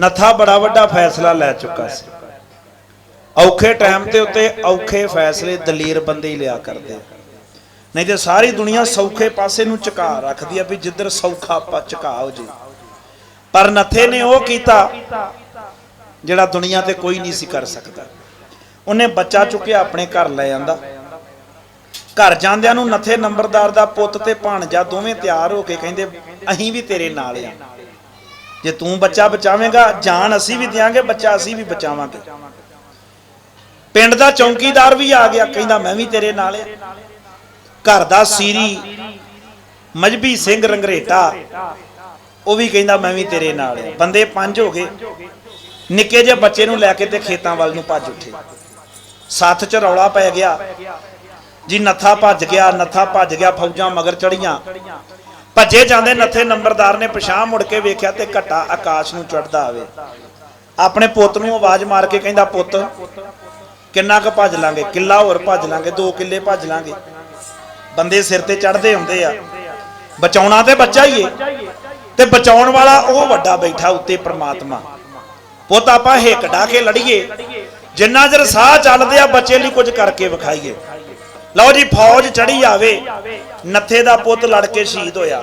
ਨਥਾ ਬੜਾ ਵੱਡਾ ਫੈਸਲਾ ਲੈ ਚੁੱਕਾ ਸੀ। ਔਖੇ ਟਾਈਮ ਤੇ ਉੱਤੇ ਔਖੇ ਫੈਸਲੇ ਦਲੇਰ ਬੰਦੇ ਹੀ ਲਿਆ ਕਰਦੇ। ਨਹੀਂ ਤੇ ਸਾਰੀ ਦੁਨੀਆ ਸੌਖੇ ਪਾਸੇ ਨੂੰ ਝੁਕਾ ਰੱਖਦੀ ਆ ਵੀ ਜਿੱਧਰ ਸੌਖਾ ਆਪਾਂ ਝੁਕਾ ਹੋ ਪਰ ਨਥੇ ਨੇ ਉਹ ਕੀਤਾ ਜਿਹੜਾ ਦੁਨੀਆ ਤੇ ਕੋਈ ਨਹੀਂ ਸੀ ਕਰ ਸਕਦਾ। ਉਹਨੇ ਬੱਚਾ ਚੁੱਕਿਆ, ਆਪਣੇ ਘਰ ਲੈ ਜਾਂਦਾ ਘਰ ਜਾਂਦਿਆਂ ਨੂੰ ਨਥੇ ਨੰਬਰਦਾਰ ਦਾ ਪੁੱਤ ਤੇ ਭਾਣਜਾ ਦੋਵੇਂ ਤਿਆਰ ਹੋ ਕੇ ਕਹਿੰਦੇ, ਅਸੀਂ ਵੀ ਤੇਰੇ ਨਾਲ ਆ। ਜੇ ਤੂੰ ਬੱਚਾ ਬਚਾਵੇਂਗਾ, ਜਾਨ ਅਸੀਂ ਵੀ ਦਿਆਂਗੇ, ਬੱਚਾ ਅਸੀਂ ਵੀ ਬਚਾਵਾਂਗੇ। ਪਿੰਡ ਦਾ ਚੌਂਕੀਦਾਰ ਵੀ ਆ ਗਿਆ, ਕਹਿੰਦਾ ਮੈਂ ਵੀ ਤੇਰੇ ਨਾਲ ਆ। ਘਰ ਦਾ ਸੀਰੀ, ਮਜਬੀ ਸਿੰਘ ਰੰਗਰੇਟਾ, ਉਹ ਵੀ ਕਹਿੰਦਾ ਮੈਂ ਵੀ ਤੇਰੇ ਨਾਲ ਆ। ਬੰਦੇ ਪੰਜ ਹੋ ਗਏ। ਨਿੱਕੇ ਜਿਹੇ ਬੱਚੇ ਨੂੰ ਲੈ ਕੇ ਤੇ ਖੇਤਾਂ ਵੱਲ ਨੂੰ ਭੱਜ ਉੱਠੇ। ਸੱਥ ਚ ਰੌਲਾ ਪੈ ਗਿਆ। ਜੀ ਨੱਥਾ ਭੱਜ ਗਿਆ, ਨੱਥਾ ਭੱਜ ਗਿਆ, ਫੌਜਾਂ ਮਗਰ ਚੜੀਆਂ ਭੱਜੇ ਜਾਂਦੇ ਨੱਥੇ ਨੰਬਰਦਾਰ ਨੇ ਪਛਾਣ ਮੁੜ ਕੇ ਵੇਖਿਆ ਤੇ ਘਟਾ ਆਕਾਸ਼ ਨੂੰ ਚੜਦਾ ਆਵੇ। ਆਪਣੇ ਪੁੱਤ ਨੂੰ ਆਵਾਜ਼ ਮਾਰ ਕੇ ਕਹਿੰਦਾ, ਪੁੱਤ, ਕਿੰਨਾ ਕੁ ਭੱਜ ਲਾਂਗੇ? ਕਿੱਲਾ ਹੋਰ ਭੱਜ ਲਾਂਗੇ? ਦੋ ਕਿੱਲੇ ਭੱਜ ਲਾਂਗੇ? ਬੰਦੇ ਸਿਰ ਤੇ ਚੜਦੇ ਹੁੰਦੇ ਆ। ਬਚਾਉਣਾ ਤੇ ਬੱਚਾ ਹੀ ਏ। ਤੇ ਬਚਾਉਣ ਵਾਲਾ ਉਹ ਵੱਡਾ ਬੈਠਾ ਉੱਤੇ ਪ੍ਰਮਾਤਮਾ। ਪੁੱਤ, ਆਪਾਂ ਹਿੱਕ ਡਾ ਕੇ ਲੜੀਏ। ਜਿੰਨਾ ਚਿਰ ਸਾਹ ਚੱਲਦੇ ਆ, ਬੱਚੇ ਲਈ ਕੁਝ ਕਰਕੇ ਵਿਖਾਈਏ। ਲਓ ਜੀ, ਫੌਜ ਚੜੀ ਆਵੇ। ਨੱਥੇ ਦਾ ਪੁੱਤ ਲੜ ਕੇ ਸ਼ਹੀਦ ਹੋਇਆ।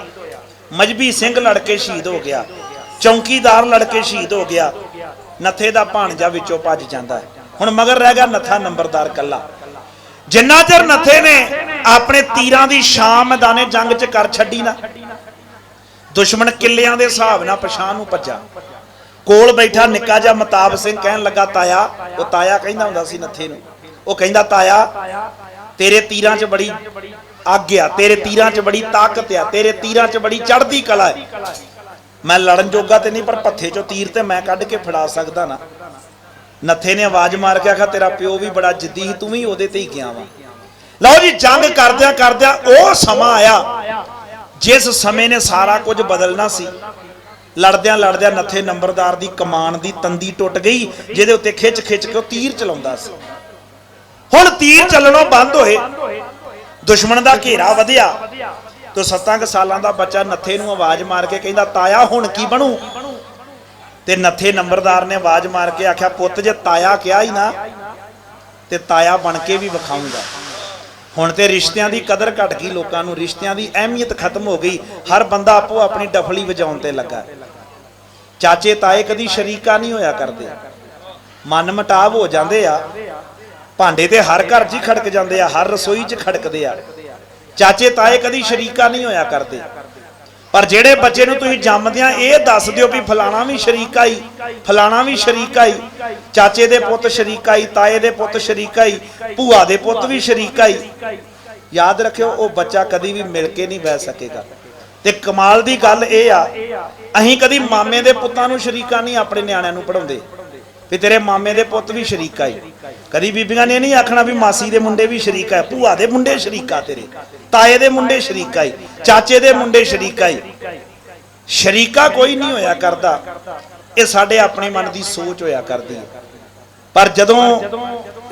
ਮਜਬੀ ਸਿੰਘ ਲੜ ਕੇ ਸ਼ਹੀਦ ਹੋ ਗਿਆ। ਚੌਂਕੀਦਾਰ ਲੜ ਕੇ ਸ਼ਹੀਦ ਹੋ ਗਿਆ। ਨੱਥੇ ਦਾ ਭਾਣਜਾ ਵਿੱਚੋਂ ਭੱਜ ਜਾਂਦਾ ਹੁਣ ਮਗਰ ਰਹਿ ਗਿਆ ਨੱਥਾ ਨੰਬਰਦਾਰ ਕੱਲਾ। ਜਿੰਨਾ ਚਿਰ ਨੱਥੇ ਨੇ ਆਪਣੇ ਤੀਰਾਂ ਦੀ ਸ਼ਾਮ ਮੈਦਾਨੇ ਜੰਗ 'ਚ ਕਰ ਛੱਡੀ ਨਾ, ਦੁਸ਼ਮਣ ਕਿੱਲਿਆਂ ਦੇ ਹਿਸਾਬ ਨਾਲ ਪਛਾਣ ਨੂੰ ਭੱਜਾ। ਕੋਲ ਬੈਠਾ ਨਿੱਕਾ ਜਿਹਾ ਮਤਾਬ ਸਿੰਘ ਕਹਿਣ ਲੱਗਾ, ਤਾਇਆ, ਉਹ ਤਾਇਆ ਕਹਿੰਦਾ ਹੁੰਦਾ ਸੀ ਨੱਥੇ ਨੂੰ। ਉਹ ਕਹਿੰਦਾ, ਤਾਇਆ ਤੇਰੇ ਤੀਰਾਂ 'ਚ ਬੜੀ ਅੱਗ ਆ, ਤੇਰੇ ਤੀਰਾਂ 'ਚ ਬੜੀ ਤਾਕਤ ਆ, ਤੇਰੇ ਤੀਰਾਂ 'ਚ ਬੜੀ ਚੜ੍ਹਦੀ ਕਲਾ ਹੈ ਮੈਂ ਲੜਨ ਜੋਗਾ ਤੇ ਨਹੀਂ, ਪਰ ਪੱਥੇ 'ਚੋਂ ਤੀਰ ਤੇ ਮੈਂ ਕੱਢ ਕੇ ਫੜਾ ਸਕਦਾ ਨਾ। ਨੱਥੇ ਨੇ ਆਵਾਜ਼ ਮਾਰ ਕੇ ਆਖਿਆ, ਤੇਰਾ ਪਿਓ ਵੀ ਬੜਾ ਜਿੱਦੀ ਸੀ, ਤੂੰ ਵੀ ਉਹਦੇ ਤੇ ਹੀ ਗਿਆ ਵਾ। ਲਓ ਜੀ, ਜੰਗ ਕਰਦਿਆਂ ਕਰਦਿਆਂ ਉਹ ਸਮਾਂ ਆਇਆ, ਜਿਸ ਸਮੇਂ ਨੇ ਸਾਰਾ ਕੁਝ ਬਦਲਣਾ ਸੀ। ਲੜਦਿਆਂ ਲੜਦਿਆਂ ਨੱਥੇ ਨੰਬਰਦਾਰ ਦੀ ਕਮਾਨ ਦੀ ਤੰਦੀ ਟੁੱਟ ਗਈ, ਜਿਹਦੇ ਉੱਤੇ ਖਿੱਚ ਖਿੱਚ ਕੇ ਉਹ ਤੀਰ ਚਲਾਉਂਦਾ ਸੀ। ਹੁਣ ਤੀਰ ਚੱਲਣੋਂ ਬੰਦ ਹੋਏ। ਦੁਸ਼ਮਣ ਦਾ ਘੇਰਾ ਵਧਿਆ। ਤੋ ਸੱਤਾਂ ਸਾਲਾਂ ਦਾ ਬੱਚਾ ਨੱਥੇ ਨੂੰ ਆਵਾਜ਼ ਮਾਰ ਕੇ ਕਹਿੰਦਾ, ਤਾਇਆ, ਹੁਣ ਕੀ ਬਣੂ? ਤੇ ਨੱਥੇ ਨੰਬਰਦਾਰ ਨੇ ਆਵਾਜ਼ ਮਾਰ ਕੇ ਆਖਿਆ, ਪੁੱਤ, ਜੇ ਤਾਇਆ ਕਿਹਾ ਹੀ ਨਾ, ਤੇ ਤਾਇਆ ਬਣ ਕੇ ਵੀ ਵਿਖਾਉਂਗਾ ਹੁਣ ਤੇ ਰਿਸ਼ਤਿਆਂ ਦੀ ਕਦਰ ਘਟ ਗਈ ਲੋਕਾਂ ਨੂੰ। ਰਿਸ਼ਤਿਆਂ ਦੀ ਅਹਿਮੀਅਤ ਖਤਮ ਹੋ ਗਈ। ਹਰ ਬੰਦਾ ਆਪੋ ਆਪਣੀ ਡਫਲੀ ਵਜਾਉਣ ਤੇ ਲੱਗਾ। ਚਾਚੇ ਤਾਏ ਕਦੀ ਸ਼ਰੀਕਾ ਨਹੀਂ ਹੋਇਆ ਕਰਦੇ। ਮਨ ਮਟਾਵ ਹੋ ਜਾਂਦੇ ਆ। ਭਾਂਡੇ ਤੇ ਹਰ ਘਰ 'ਚ ਹੀ ਖੜਕ ਜਾਂਦੇ ਆ, ਹਰ ਰਸੋਈ 'ਚ ਖੜਕਦੇ ਆ। ਚਾਚੇ, ਤਾਏ ਕਦੀ ਸ਼ਰੀਕਾ ਨਹੀਂ ਹੋਇਆ ਕਰਦੇ। ਪਰ ਜਿਹੜੇ ਬੱਚੇ ਨੂੰ ਤੁਸੀਂ ਜੰਮਦਿਆਂ ਇਹ ਦੱਸ ਦਿਓ ਵੀ ਫਲਾਣਾ ਵੀ ਸ਼ਰੀਕਾ ਹੀ ਫਲਾਣਾ ਵੀ ਸ਼ਰੀਕਾ ਹੀ ਚਾਚੇ ਦੇ ਪੁੱਤ ਸ਼ਰੀਕਾ ਹੀ ਤਾਏ ਦੇ ਪੁੱਤ ਸ਼ਰੀਕਾ ਹੀ ਭੂਆ ਦੇ ਪੁੱਤ ਵੀ ਸ਼ਰੀਕਾ ਹੀ ਯਾਦ ਰੱਖਿਓ, ਉਹ ਬੱਚਾ ਕਦੀ ਵੀ ਮਿਲ ਕੇ ਨਹੀਂ ਬਹਿ ਸਕੇਗਾ। ਤੇ ਕਮਾਲ ਦੀ ਗੱਲ ਇਹ ਆ, ਅਸੀਂ ਕਦੀ ਮਾਮੇ ਦੇ ਪੁੱਤਾਂ ਨੂੰ ਸ਼ਰੀਕਾ ਨਹੀਂ, ਆਪਣੇ ਨਿਆਣਿਆਂ ਨੂੰ ਪੜਾਉਂਦੇ ਵੀ ਤੇਰੇ ਮਾਮੇ ਦੇ ਪੁੱਤ ਵੀ ਸ਼ਰੀਕਾ ਹੀ ਕਦੀ ਬੀਬੀਆਂ ਨੇ ਨਹੀਂ ਆਖਣਾ ਵੀ ਮਾਸੀ ਦੇ ਮੁੰਡੇ ਵੀ ਸ਼ਰੀਕਾ ਹੈ ਭੂਆ ਦੇ ਮੁੰਡੇ ਸ਼ਰੀਕਾ ਤੇਰੇ। ਤਾਏ ਦੇ ਮੁੰਡੇ ਸ਼ਰੀਕਾ ਹੀ ਚਾਚੇ ਦੇ ਮੁੰਡੇ ਸ਼ਰੀਕਾ ਹੀ ਸ਼ਰੀਕਾ ਕੋਈ ਨਹੀਂ ਹੋਇਆ ਕਰਦਾ। ਇਹ ਸਾਡੇ ਆਪਣੇ ਮਨ ਦੀ ਸੋਚ ਹੋਇਆ ਕਰਦੀ ਹੈ ਪਰ ਜਦੋਂ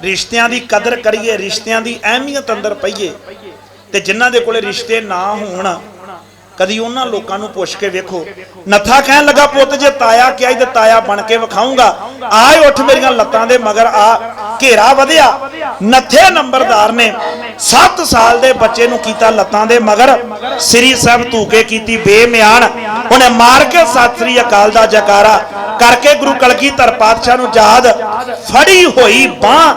ਰਿਸ਼ਤਿਆਂ ਦੀ ਕਦਰ ਕਰੀਏ, ਰਿਸ਼ਤਿਆਂ ਦੀ ਅਹਿਮੀਅਤ ਅੰਦਰ ਪਈਏ, ਤੇ ਜਿਨ੍ਹਾਂ ਦੇ ਕੋਲੇ ਰਿਸ਼ਤੇ ਨਾ ਹੋਣ ਕਦੀ ਉਹਨਾਂ ਲੋਕਾਂ ਨੂੰ ਪੁੱਛ ਕੇ ਵੇਖੋ। ਨੱਥਾ ਕਹਿਣ ਲੱਗਾ, ਪੁੱਤ, ਜੇ ਤਾਇਆ ਕਿਹਾ ਤੇ ਤਾਇਆ ਬਣ ਕੇ ਵਿਖਾਉਂਗਾ ਆਏ ਉੱਠ ਮੇਰੀਆਂ ਲੱਤਾਂ ਦੇ ਮਗਰ, ਆ ਘੇਰਾ ਵਧਿਆ। ਨੱਥੇ ਨੰਬਰਦਾਰ ਨੇ 7 ਸਾਲ ਦੇ ਬੱਚੇ ਨੂੰ ਕੀਤਾ ਲੱਤਾਂ ਦੇ ਮਗਰ। ਸ੍ਰੀ ਸਾਹਿਬ ਧੂਕੇ ਕੀਤੀ, ਬੇਮਿਆਨ। ਉਹਨੇ ਮਾਰ ਕੇ ਸਤਿ ਸ੍ਰੀ ਅਕਾਲ ਦਾ ਜਕਾਰਾ ਕਰਕੇ ਗੁਰੂ ਕਲਗੀਧਰ ਪਾਤਸ਼ਾਹ ਨੂੰ ਯਾਦ ਫੜੀ ਹੋਈ ਬਾਹ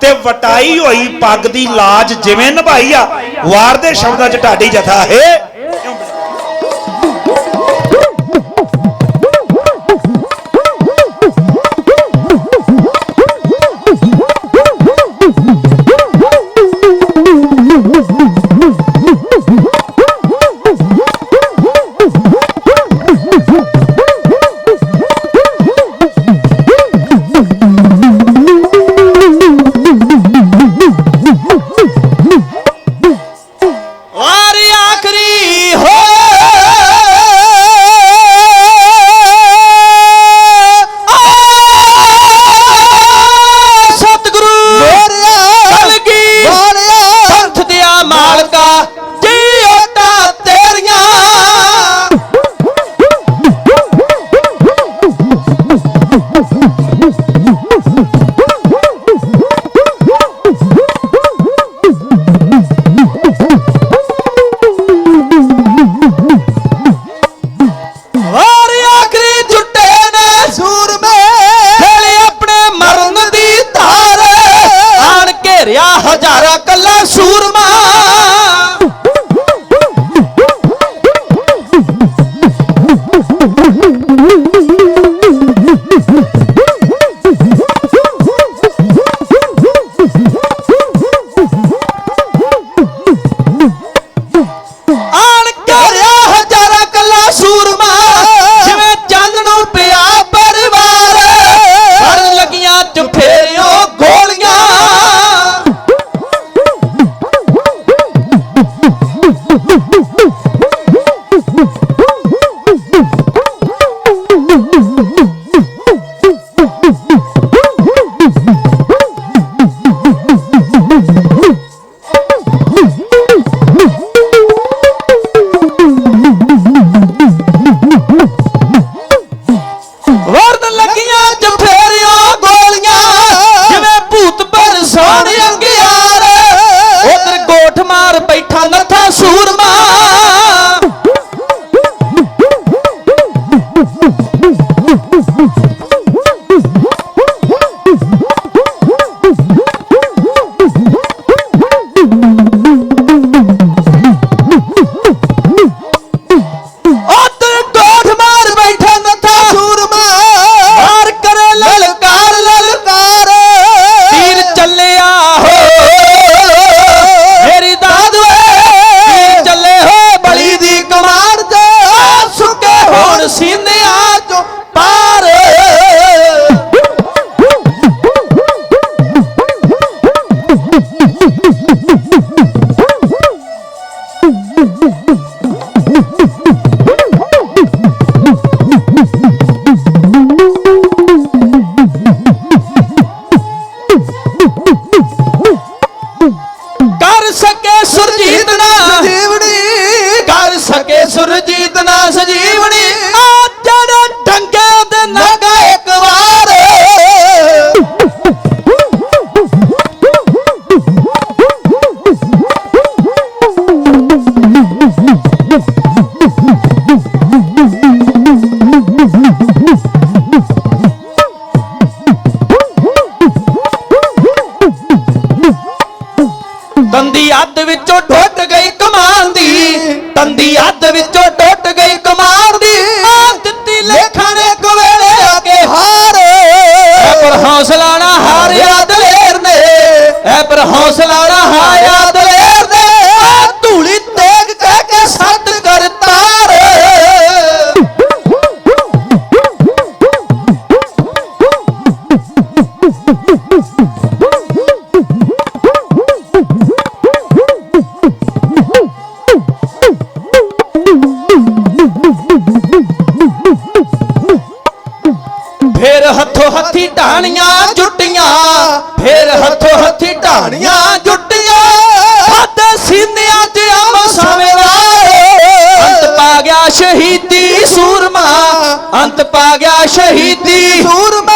ਤੇ ਵਟਾਈ ਹੋਈ ਪੱਗ ਦੀ ਲਾਜ ਜਿਵੇਂ ਨਿਭਾਈ ਆ। ਵਾਰ ਦੇ ਸ਼ਬਦਾਂ ਚ ਢਾਡੀ ਜਥਾ ਹੈ। ਕੱਲਾ ਕੱਲਾ ਸੂਰਮਾ you ਹੱਥੀ ਢਾਣੀਆਂ ਜੁੱਟੀਆਂ। ਫੇਰ ਹੱਥੋਂ ਹੱਥੀ ਢਾਣੀਆਂ ਜੁੱਟੀਆਂ। ਸਾਡੇ ਸੀਨਿਆਂ 'ਚ ਆਵਾ ਸਵੇਰਾ ਅੰਤ ਪਾ ਗਿਆ ਸ਼ਹੀਦੀ ਸੂਰਮਾ। ਅੰਤ ਪਾ ਗਿਆ ਸ਼ਹੀਦੀ ਸੂਰਮਾ।